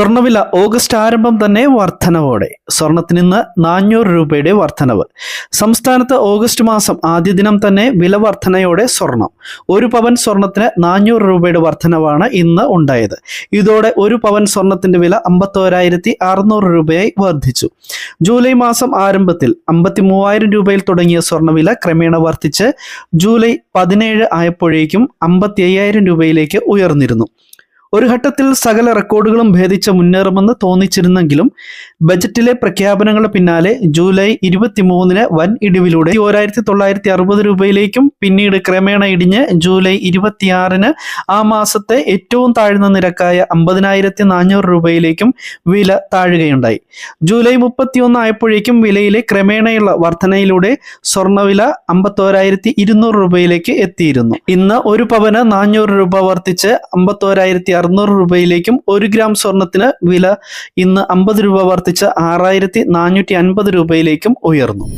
സ്വർണവില ഓഗസ്റ്റ് ആരംഭം തന്നെ വർധനവോടെ. സ്വർണത്തിന് ഇന്ന് നാനൂറ് രൂപയുടെ വർധനവ്. സംസ്ഥാനത്ത് ഓഗസ്റ്റ് മാസം ആദ്യ ദിനം തന്നെ വില വർധനയോടെ സ്വർണം. ഒരു പവൻ സ്വർണത്തിന് നാനൂറ് രൂപയുടെ വർധനവാണ് ഇന്ന് ഉണ്ടായത്. ഇതോടെ ഒരു പവൻ സ്വർണത്തിന്റെ വില അമ്പത്തോരായിരത്തി അറുന്നൂറ് രൂപയായി വർദ്ധിച്ചു ജൂലൈ മാസം ആരംഭത്തിൽ അമ്പത്തി മൂവായിരം രൂപയിൽ തുടങ്ങിയ സ്വർണവില ക്രമേണ വർദ്ധിച്ച് ജൂലൈ പതിനേഴ് ആയപ്പോഴേക്കും അമ്പത്തി അയ്യായിരം രൂപയിലേക്ക് ഉയർന്നിരുന്നു. ഒരു ഘട്ടത്തിൽ സകല റെക്കോർഡുകളും ഭേദിച്ച മുന്നേറുമെന്ന് തോന്നിച്ചിരുന്നെങ്കിലും ബജറ്റിലെ പ്രഖ്യാപനങ്ങളുടെ പിന്നാലെ ജൂലൈ ഇരുപത്തിമൂന്നിന് വൻ ഇടിവിലൂടെ ഒരായിരത്തി തൊള്ളായിരത്തി അറുപത് രൂപയിലേക്കും പിന്നീട് ക്രമേണ ഇടിഞ്ഞ് ജൂലൈ ഇരുപത്തിയാറിന് ആ മാസത്തെ ഏറ്റവും താഴ്ന്ന നിരക്കായ അമ്പതിനായിരത്തി നാനൂറ് രൂപയിലേക്കും വില താഴുകയുണ്ടായി. ജൂലൈ മുപ്പത്തിയൊന്ന് ആയപ്പോഴേക്കും വിലയിലെ ക്രമേണയുള്ള വർധനയിലൂടെ സ്വർണവില അമ്പത്തോരായിരത്തി ഇരുന്നൂറ് രൂപയിലേക്ക് എത്തിയിരുന്നു. ഇന്ന് ഒരു പവന് നാനൂറ് രൂപ വർദ്ധിച്ച് അമ്പത്തോരായിരത്തി അറുന്നൂറ് രൂപയിലേക്കും ഒരു ഗ്രാം സ്വർണത്തിന് വില ഇന്ന് അമ്പത് രൂപ വർദ്ധിച്ച് ആറായിരത്തി നാനൂറ്റി അൻപത് രൂപയിലേക്കും ഉയർന്നു.